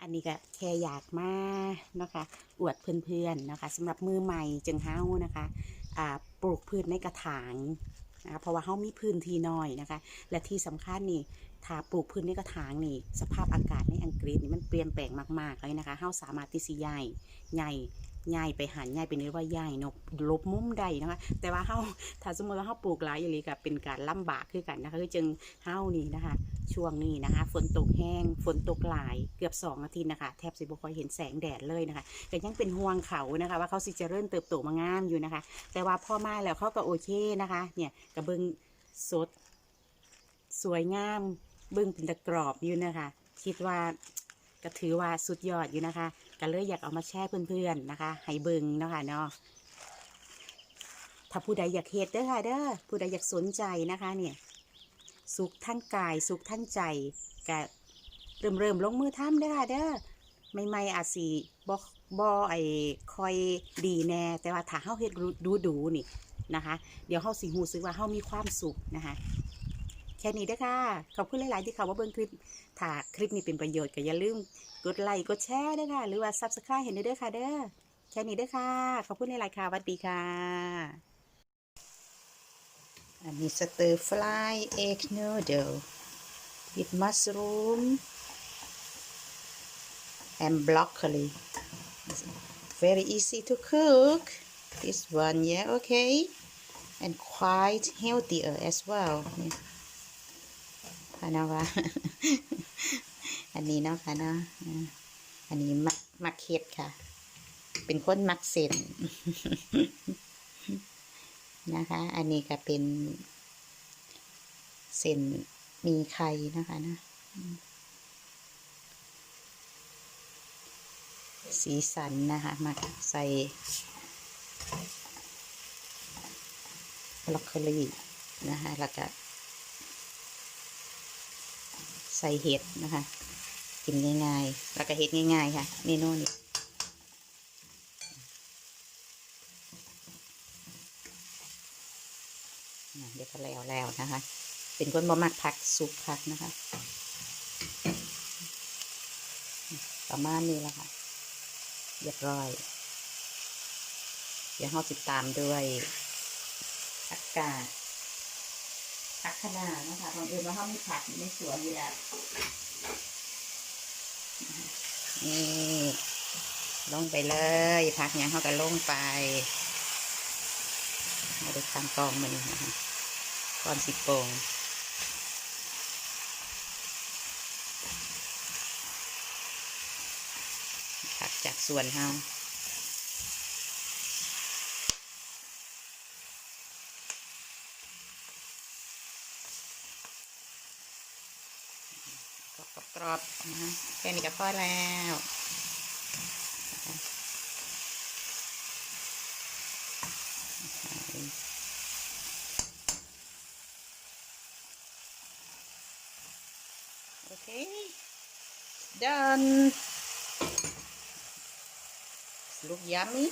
อันนี้ก็แค่อยากมานะคะอวดเพื่อนๆนะคะสำหรับมือใหม่จึงเฮ้านะคะอ่าปลูกพืชในกระถางนะคะเพราะว่าเฮามีพื้นที่น้อยนะคะ และที่สำคัญนี่ถ้าปลูกพืชในกระถางนี่ สภาพอากาศในอังกฤษนี่มันเปลี่ยนแปลงมากๆเลยนะคะเฮาสามารถที่สิใหญ่ใหญ่ ใหญ่ไปหันใหญ่ไปเรียกว่าใหญ่นกลบมุมใดนะคะแต่ว่าเฮาถ้าสมมติว่าเฮาปลูกหลายอย่างนี้ก็เป็นการลำบากคือกันนะคะคือจึงเฮานี่นะคะ ช่วงนี้นะคะ ฝนตกแห้งฝนตกหลายเกือบ 2 อาทิตย์นะคะ แทบสิบ่ค่อยเห็นแสงแดดเลยนะคะแต่ยังเป็นห่วงเขานะคะ ว่าเขาสิจะเริ่มเติบโตมางามอยู่นะคะ แต่ว่าพ่อมาแล้วเขาก็โอเคนะคะ เนี่ยกระเบิงสด สวยงามเบิ้งเป็นตะกรอบอยู่นะคะ คิดว่าก็ถือว่าสุดยอดอยู่นะคะ ก็เลยอยากเอามาแชร์เพื่อนๆนะคะให้เบิงเนาะคะเนาะถ้าผู้ใดอยากเฮ็ดเด้อค่ะเด้อผู้ใดอยากสนใจนะคะเนี่ยสุขทั้งกายสุขทั้งใจก็เริ่มเริ่มลงมือทำเด้อค่ะเด้อไม่ไม่อาจสิบ่บ่ไอ้คอยดีแน่ แต่ว่าถ้าเฮาเฮ็ดดูดูนี่นะคะ เดี๋ยวเฮาสิฮู้สึกว่าเฮามีความสุขนะคะ แค่นี้เด้อค่ะ ขอบคุณหลาย ๆ ที่เข้ามาเบิ่งคลิป ถ้าคลิปนี้เป็นประโยชน์ก็อย่าลืมกดไลค์กดแชร์ด้วยค่ะ หรือว่า Subscribe เห็นด้วยค่ะ เด้อ แค่นี้เด้อค่ะ ขอบคุณหลาย ๆ ค่ะสวัสดีค่ะ อันนี้สเตอร์ฟลายเอ็กนูเดล with mushroom and broccoli very easy to cook this one yeah okay and quite healthier as well เค่ะนะคะอันนี้เนาะค่ะเนาะอันนี้มักมักเฮ็ดค่ะ เป็นคนมักเส้นนะคะ อันนี้ก็เป็นเส้นมีไข่นะคะนะสีสันนะคะมาใส่บรอกโคลีนะคะแล้วก็ ใส่เห็ดนะคะ กินง่ายๆ แล้วก็เห็ดง่ายๆค่ะ เมนูนี้อ่เดี๋ยวก็แล้วแล้วนะคะ เป็นคนบ่มักผักสุกผักนะคะ ประมาณนี้แล้วค่ะเรียบร้อย เดี๋ยวเราติดตามด้วยอากาศ ผักคะน้านะคะตอนอื่นว่าเขามีผักในสวนอยู่แล้วนี่ลงไปเลยผักอย่างเขาก็ลงไปมาดูทางกองมันนะคะก้อนสิบโปงผักจากสวนเขา กรอบๆนะคะแค่นี้ก็พอแล้วโอเค done look yummy